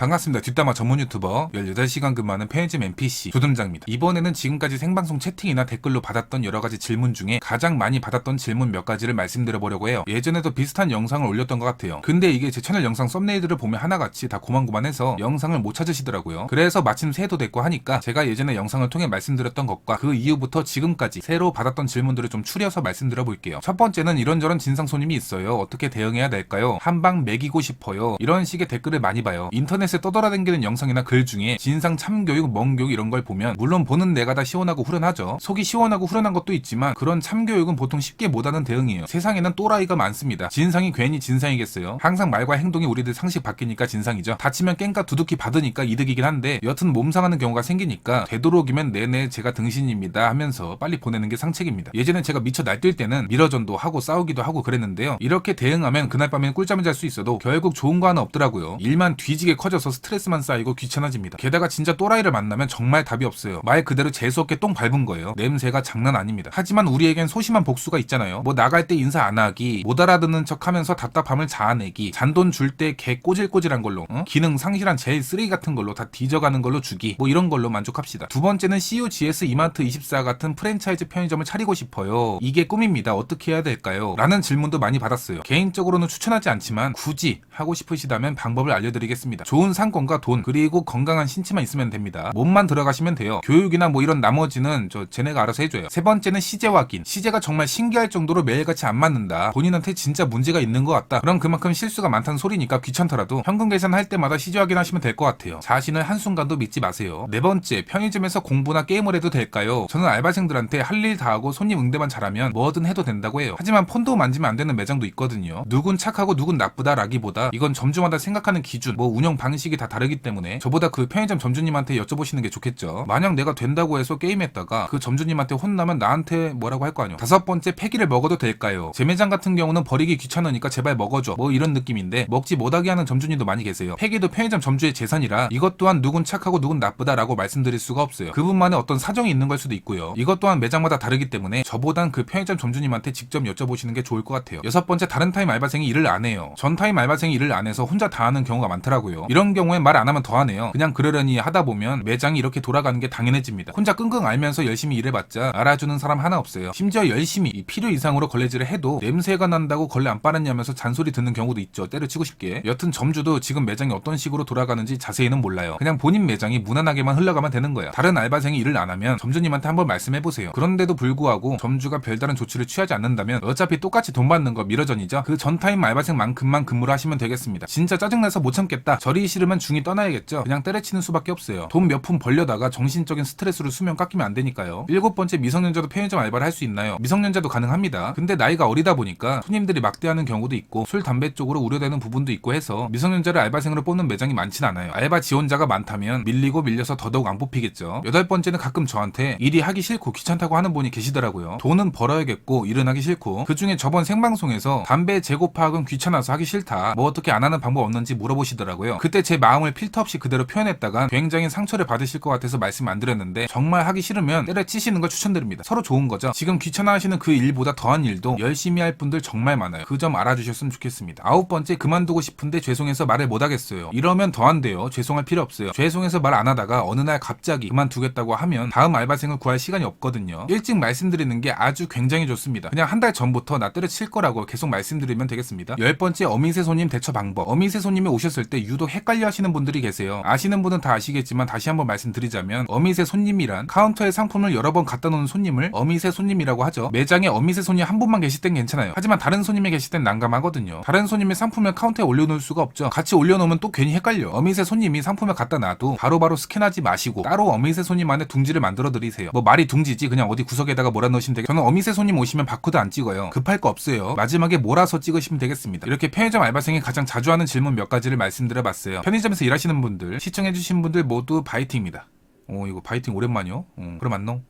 반갑습니다. 뒷담화 전문 유튜버 18시간 근무하는 편의점 NPC 조등장입니다. 이번에는 지금까지 생방송 채팅이나 댓글로 받았던 여러 가지 질문 중에 가장 많이 받았던 질문 몇 가지를 말씀드려 보려고 해요. 예전에도 비슷한 영상을 올렸던 것 같아요. 근데 이게 제 채널 영상 썸네일들을 보면 하나같이 다 고만고만해서 영상을 못 찾으시더라고요. 그래서 마침 새해도 됐고 하니까 제가 예전에 영상을 통해 말씀드렸던 것과 그 이후부터 지금까지 새로 받았던 질문들을 좀 추려서 말씀드려 볼게요. 첫 번째는 이런저런 진상 손님이 있어요. 어떻게 대응해야 될까요? 한방 먹이고 싶어요. 이런 식의 댓글을 많이 봐요. 인터넷 에 떠돌아다니는 영상이나 글 중에 진상 참교육, 멍교육 이런 걸 보면 물론 보는 내가 다 시원하고 후련하죠. 속이 시원하고 후련한 것도 있지만 그런 참교육은 보통 쉽게 못하는 대응이에요. 세상에는 또라이가 많습니다. 진상이 괜히 진상이겠어요. 항상 말과 행동이 우리들 상식 바뀌니까 진상이죠. 다치면 깽까 두둑히 받으니까 이득이긴 한데 여튼 몸 상하는 경우가 생기니까 되도록이면 내내 제가 등신입니다 하면서 빨리 보내는 게 상책입니다. 예전에 제가 미쳐 날뛸 때는 미러전도 하고 싸우기도 하고 그랬는데요. 이렇게 대응하면 그날 밤엔 꿀잠을 잘 수 있어도 결국 좋은 거 하나 없더라고요. 일만 뒤지게 커져서 스트레스만 쌓이고 귀찮아집니다. 게다가 진짜 또라이를 만나면 정말 답이 없어요. 말 그대로 재수없게 똥 밟은 거예요. 냄새가 장난 아닙니다. 하지만 우리에겐 소심한 복수가 있잖아요. 뭐 나갈 때 인사 안 하기, 못 알아듣는 척 하면서 답답함을 자아내기, 잔돈 줄 때 개 꼬질꼬질한 걸로, 어? 기능 상실한 제일 쓰레기 같은 걸로 다 뒤져가는 걸로 주기, 뭐 이런 걸로 만족합시다. 두 번째는 CUGS 이마트 24 같은 프랜차이즈 편의점을 차리고 싶어요. 이게 꿈입니다. 어떻게 해야 될까요? 라는 질문도 많이 받았어요. 개인적으로는 추천하지 않지만 굳이 하고 싶으시다면 방법을 알려드리겠습니다. 좋은 상권과 돈 그리고 건강한 신체만 있으면 됩니다. 몸만 들어가시면 돼요. 교육이나 뭐 이런 나머지는 저 쟤네가 알아서 해줘요. 세 번째는 시제 확인. 시제가 정말 신기할 정도로 매일같이 안 맞는다. 본인한테 진짜 문제가 있는 것 같다. 그럼 그만큼 실수가 많다는 소리니까 귀찮더라도 현금 계산할 때마다 시제 확인하시면 될 것 같아요. 자신을 한순간도 믿지 마세요. 네 번째, 편의점에서 공부나 게임을 해도 될까요? 저는 알바생들한테 할 일 다 하고 손님 응대만 잘하면 뭐든 해도 된다고 해요. 하지만 폰도 만지면 안 되는 매장도 있거든요. 누군 착하고 누군 나쁘다라기보다 이건 점주마다 생각하는 기준, 뭐 운영 방식 이 다 다르기 때문에 저보다 그 편의점 점주님한테 여쭤보시는 게 좋겠죠. 만약 내가 된다고 해서 게임했다가 그 점주님한테 혼나면 나한테 뭐라고 할 거 아니에요. 다섯 번째, 폐기를 먹어도 될까요? 제 매장 같은 경우는 버리기 귀찮으니까 제발 먹어줘. 뭐 이런 느낌인데 먹지 못하게 하는 점주님도 많이 계세요. 폐기도 편의점 점주의 재산이라 이것 또한 누군 착하고 누군 나쁘다라고 말씀드릴 수가 없어요. 그분만의 어떤 사정이 있는 걸 수도 있고요. 이것 또한 매장마다 다르기 때문에 저보단 그 편의점 점주님한테 직접 여쭤보시는 게 좋을 것 같아요. 여섯 번째, 다른 타임 알바생이 일을 안 해요. 전 타임 알바생이 일을 안 해서 혼자 다 하는 경우가 많더라고요. 이런 경우에 말 안 하면 더 하네요. 그냥 그러려니 하다 보면 매장이 이렇게 돌아가는 게 당연해집니다. 혼자 끙끙 앓면서 열심히 일해봤자 알아주는 사람 하나 없어요. 심지어 열심히 이 필요 이상으로 걸레질을 해도 냄새가 난다고 걸레 안 빨았냐면서 잔소리 듣는 경우도 있죠. 때려치고 싶게. 여튼 점주도 지금 매장이 어떤 식으로 돌아가는지 자세히는 몰라요. 그냥 본인 매장이 무난하게만 흘러가면 되는 거야. 다른 알바생이 일을 안 하면 점주님한테 한번 말씀해보세요. 그런데도 불구하고 점주가 별다른 조치를 취하지 않는다면 어차피 똑같이 돈 받는 거 미러전이죠. 그 전타임 알바생만큼만 근무를 하시면 되겠습니다. 진짜 짜증나서 못 참겠다. 저리 싫으면 중이 떠나야겠죠. 그냥 때려치는 수밖에 없어요. 돈 몇 푼 벌려다가 정신적인 스트레스로 수면 깎이면 안 되니까요. 일곱 번째 미성년자도 편의점 알바를 할 수 있나요? 미성년자도 가능합니다. 근데 나이가 어리다 보니까 손님들이 막대하는 경우도 있고 술 담배 쪽으로 우려되는 부분도 있고 해서 미성년자를 알바생으로 뽑는 매장이 많진 않아요. 알바 지원자가 많다면 밀리고 밀려서 더더욱 안 뽑히겠죠. 여덟 번째는 가끔 저한테 일이 하기 싫고 귀찮다고 하는 분이 계시더라고요. 돈은 벌어야겠고 일은 하기 싫고 그 중에 저번 생방송에서 담배 재고 파악은 귀찮아서 하기 싫다. 뭐 어떻게 안 하는 방법 없는지 물어보시더라고요. 그때 제 마음을 필터 없이 그대로 표현했다가 굉장히 상처를 받으실 것 같아서 말씀 안 드렸는데 정말 하기 싫으면 때려치시는 걸 추천드립니다. 서로 좋은 거죠. 지금 귀찮아하시는 그 일보다 더한 일도 열심히 할 분들 정말 많아요. 그 점 알아주셨으면 좋겠습니다. 아홉 번째 그만두고 싶은데 죄송해서 말을 못 하겠어요. 이러면 더 안 돼요. 죄송할 필요 없어요. 죄송해서 말 안 하다가 어느 날 갑자기 그만두겠다고 하면 다음 알바생을 구할 시간이 없거든요. 일찍 말씀드리는 게 아주 굉장히 좋습니다. 그냥 한 달 전부터 나 때려칠 거라고 계속 말씀드리면 되겠습니다. 열 번째 어미새 손님 대처 방법. 어미새 손님이 오셨을 때 유독 헷갈 려 하시는 분들이 계세요. 아시는 분은 다 아시겠지만 다시 한번 말씀드리자면 어미새 손님이란 카운터에 상품을 여러 번 갖다 놓은 손님을 어미새 손님이라고 하죠. 매장에 어미새 손님 한 분만 계실 땐 괜찮아요. 하지만 다른 손님이 계실 땐 난감하거든요. 다른 손님의 상품을 카운터에 올려놓을 수가 없죠. 같이 올려놓으면 또 괜히 헷갈려. 어미새 손님이 상품을 갖다 놔도 바로바로 스캔하지 마시고 따로 어미새 손님만의 둥지를 만들어 드리세요. 뭐 말이 둥지지 그냥 어디 구석에다가 몰아넣으시면 되겠 저는 어미새 손님 오시면 바코드 안 찍어요. 급할 거 없어요. 마지막에 몰아서 찍으시면 되겠습니다. 이렇게 편의점 알바생이 가장 자주 하는 질문 몇 가지를 말씀드려 봤어요. 편의점에서 일하시는 분들, 시청해주신 분들 모두 바이팅입니다. 오 이거 바이팅 오랜만이요? 어, 그럼 안녕.